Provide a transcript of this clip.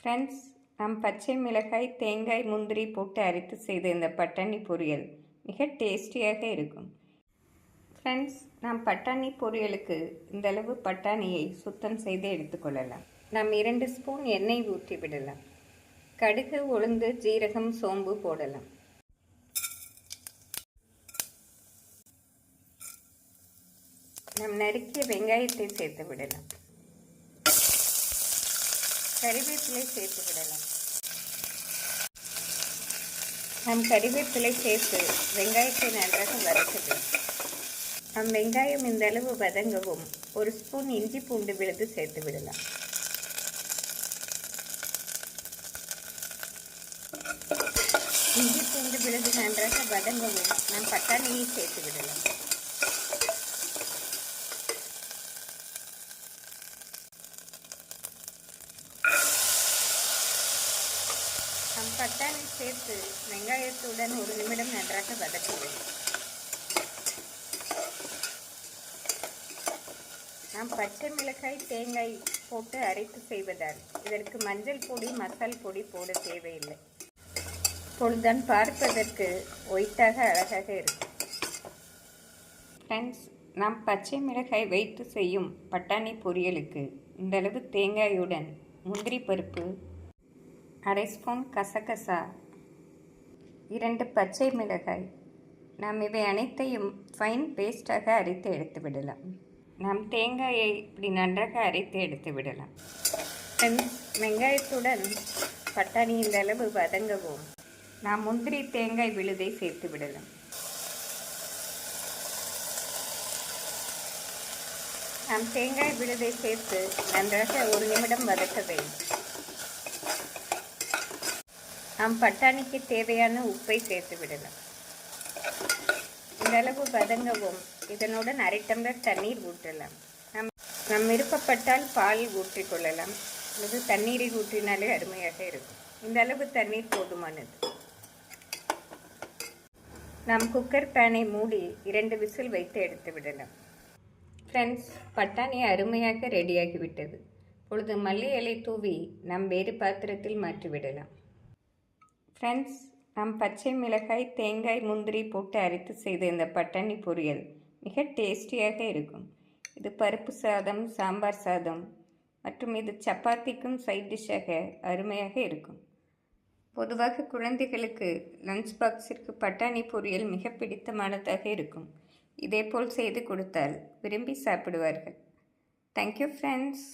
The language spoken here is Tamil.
ஃப்ரெண்ட்ஸ் நம் பச்சை மிளகாய் தேங்காய் முந்திரி போட்டு அரைத்து செய்த இந்த பட்டாணி பொரியல் மிக டேஸ்டியாக இருக்கும். ஃப்ரெண்ட்ஸ் நாம் பட்டாணி பொரியலுக்கு இந்தளவு பட்டாணியை சுத்தம் செய்து எடுத்துக்கொள்ளலாம் நாம் இரண்டு ஸ்பூன் எண்ணெய் ஊற்றி விடலாம். கடுகு உளுந்து ஜீரகம் சோம்பு போடலாம். நம் நறுக்கிய வெங்காயத்தை சேர்த்து விடலாம். கறிவேப்பிலை சேர்த்து விடலாம். நம் கறிவேப்பிலை சேர்த்து வெங்காயத்தை நன்றாக வறுத்துவிடும் நம் வெங்காயம் இந்த அளவு வதங்கவும் ஒரு ஸ்பூன் இஞ்சி பூண்டு விழுது சேர்த்து விடலாம். இஞ்சி பூண்டு விழுது நன்றாக வதங்கவும் நாம் பட்டாணியை சேர்த்து விடலாம். நம் பட்டாணி சேர்த்து வெங்காயத்துடன் ஒரு நிமிடம் நன்றாக வதக்குவேன் நாம் பச்சை மிளகாய் தேங்காய் போட்டு அரைத்து செய்வதால் இதற்கு மஞ்சள் பொடி மசால் பொடி போட தேவையில்லை. இப்பொழுதுதான் பார்ப்பதற்கு ஒயிட்டாக அழகாக இருக்கும். ஃப்ரெண்ட்ஸ் நாம் பச்சை மிளகாய் வைத்து செய்யும் பட்டாணி பொரியலுக்கு இந்தளவு தேங்காயுடன் முந்திரி பருப்பு அரை ஸ்பூன் கசகசா. இரண்டு பச்சை மிளகாய். நாம் இவை அனைத்தையும் ஃபைன் பேஸ்டாக அரைத்து எடுத்து விடலாம். நாம் தேங்காயை இப்படி நன்றாக அரைத்து எடுத்து விடலாம். வெங்காயத்துடன் பட்டாணி இந்த அளவு வதங்கவும். நாம் முந்திரி தேங்காய் விழுதை சேர்த்து விடலாம். நாம் தேங்காய் விழுதை சேர்த்து நன்றாக ஒரு நிமிடம் வதக்க வேண்டும். நாம் பட்டாணிக்கு தேவையான உப்பை சேர்த்து விடலாம். இந்த அளவு வதங்கவும் இதனுடன் அரை டம்ளர் தண்ணீர் ஊற்றலாம். நம் நம் விருப்பப்பட்டால் பால் ஊற்றிக்கொள்ளலாம் அல்லது தண்ணீரை ஊற்றினாலே அருமையாக இருக்கும். இந்த அளவு தண்ணீர் போதுமானது. நாம் குக்கர் பேனை மூடி இரண்டு விசில் வைத்து எடுத்து விடலாம். ஃப்ரெண்ட்ஸ் பட்டாணி அருமையாக ரெடியாகிவிட்டது பொழுது மல்லி இலை தூவி நாம் வேறு பாத்திரத்தில் மாற்றிவிடலாம். ஃப்ரெண்ட்ஸ் நாம் பச்சை மிளகாய் தேங்காய் முந்திரி போட்டு அரைத்து செய்த இந்த பட்டாணி பொரியல் மிக டேஸ்டியாக இருக்கும். இது பருப்பு சாதம் சாம்பார் சாதம் மற்றும் இது சப்பாத்திக்கும் சைட் டிஷ்ஷாக அருமையாக இருக்கும். பொதுவாக குழந்தைகளுக்கு லஞ்ச் பாக்ஸிற்கு பட்டாணி பொரியல் மிக பிடித்தமானதாக இருக்கும். இதேபோல் செய்து கொடுத்தால் விரும்பி சாப்பிடுவார்கள். Thank you friends